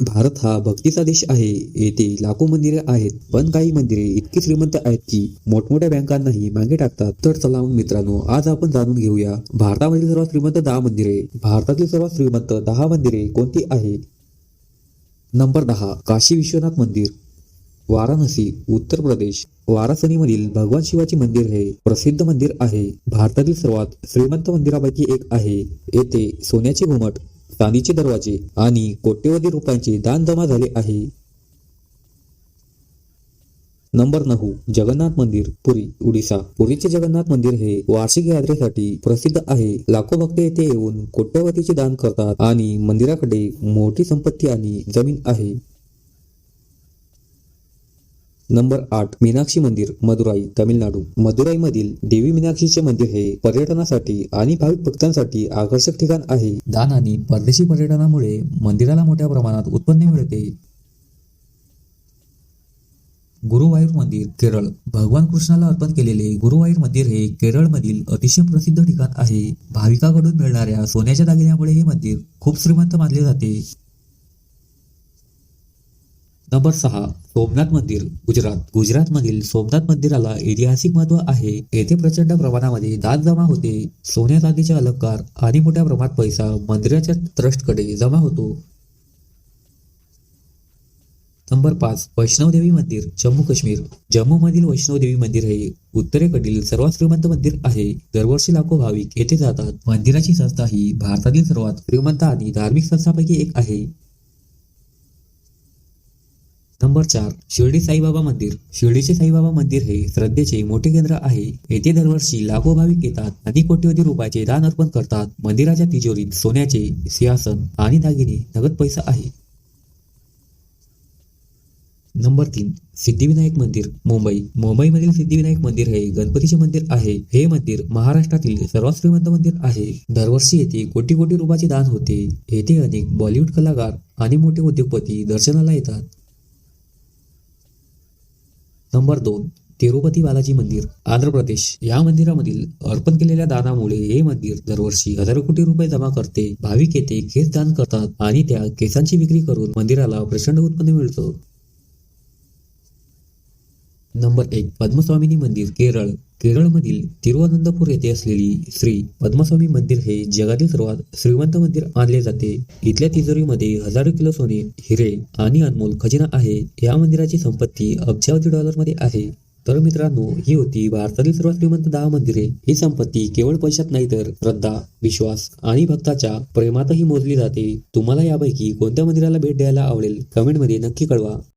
भारत हा भक्तीचा देश आहे. येथे लाखो मंदिरे आहेत. पण काही मंदिरे इतकी श्रीमंत आहेत की मोठमोठ्या बँकांनाही मागे टाकतात. तर चला मग मित्रांनो आज आपण जाणून घेऊया भारतामधील सर्वात श्रीमंत दहा मंदिरे. भारतातील सर्वात श्रीमंत दहा मंदिरे कोणती आहे नंबर दहा काशी विश्वनाथ मंदिर. वाराणसी उत्तर प्रदेश. वाराणसीमधील भगवान शिवाचे मंदिर हे प्रसिद्ध मंदिर आहे. भारतातील सर्वात श्रीमंत मंदिरापैकी एक आहे. येथे सोन्याचे घुमट चांदीचे दरवाजे आणि कोट्यवधी रुपयांचे दान जमा झाले आहे. नंबर नऊ जगन्नाथ मंदिर पुरी उडीसा. पुरीचे जगन्नाथ मंदिर हे वार्षिक यात्रेसाठी प्रसिद्ध आहे. लाखो भक्त येथे येऊन कोट्यवधीचे दान करतात आणि मंदिराकडे मोठी संपत्ती आणि जमीन आहे. नंबर आठ मीनाक्षी मंदिर मदुराई तमिळनाडू. मदुराईमधील देवी मीनाक्षीचे मंदिर हे पर्यटनासाठी आणि भाविक भक्तांसाठी आकर्षक ठिकाण आहे. दान आणि परदेशी पर्यटनामुळे मंदिराला मोठ्या प्रमाणात उत्पन्न मिळते. गुरुवायूर मंदिर केरळ. भगवान कृष्णाला अर्पण केलेले गुरुवायूर मंदिर हे केरळमधील अतिशय प्रसिद्ध ठिकाण आहे. भाविकाकडून मिळणाऱ्या सोन्याच्या दागिन्यामुळे हे मंदिर खूप श्रीमंत मानले जाते. नंबर सहा सोमनाथ मंदिर गुजरात. गुजरातमधील सोमनाथ मंदिराला ऐतिहासिक महत्त्व आहे. येथे प्रचंड प्रमाणामध्ये दान जमा होते. सोन्या चांदीचे अलंकार आणि मोठ्या प्रमाणात पैसा मंदिराच्या ट्रस्टकडे जमा होतो. नंबर पाच वैष्णवदेवी मंदिर जम्मू काश्मीर. जम्मूमधील वैष्णवदेवी मंदिर हे उत्तरेकडील सर्वात श्रीमंत मंदिर आहे. दरवर्षी लाखो भाविक येथे जातात. मंदिराची संस्था ही भारतातील सर्वात श्रीमंत आणि धार्मिक संस्थांपैकी एक आहे. नंबर चार शिर्डी साईबाबा मंदिर. शिर्डीचे साईबाबा मंदिर हे श्रद्धेचे मोठे केंद्र आहे. येथे दरवर्षी लाखो भाविक येतात. आणि कोट्यवधी रुपयाचे दान अर्पण करतात. मंदिराच्या तिजोरीत सोन्याचे सिंहासन आणि दागिने नगद पैसा आहे. नंबर तीन सिद्धिविनायक मंदिर. मुंबई. मुंबईमधील सिद्धिविनायक मंदिर हे गणपतीचे मंदिर आहे. हे मंदिर महाराष्ट्रातील सर्वात श्रीमंत मंदिर आहे. दरवर्षी येथे कोटी कोटी रुपयाचे दान होते. येथे अनेक बॉलिवूड कलाकार आणि मोठे उद्योगपती दर्शनाला येतात. नंबर दोन तिरुपती बालाजी मंदिर आंध्र प्रदेश. या मंदिरामधील अर्पण केलेल्या दानामुळे हे मंदिर दरवर्षी हजारो कोटी रुपये जमा करते भाविक येथे केस दान करतात आणि त्या केसांची विक्री करून मंदिराला प्रचंड उत्पन्न मिळतं. नंबर एक पद्मस्वामिनी मंदिर केरळ. केरळमधील तिरुवनंतपूर येथे असलेली श्री पद्मस्वामी मंदिर हे जगातील सर्वात श्रीमंत मंदिर मानले जाते. इथल्या तिजोरीमध्ये हजारो किलो सोने हिरे आणि अनमोल खजिना आहे. या मंदिराची संपत्ती अब्जावधी डॉलरमध्ये आहे. तर मित्रांनो ही होती भारतातील सर्वात श्रीमंत दहा मंदिरे. ही संपत्ती केवळ पैशात नाही तर श्रद्धा विश्वास आणि भक्ताच्या प्रेमातही मोजली जाते. तुम्हाला यापैकी कोणत्या मंदिराला भेट द्यायला आवडेल? कमेंटमध्ये नक्की कळवा.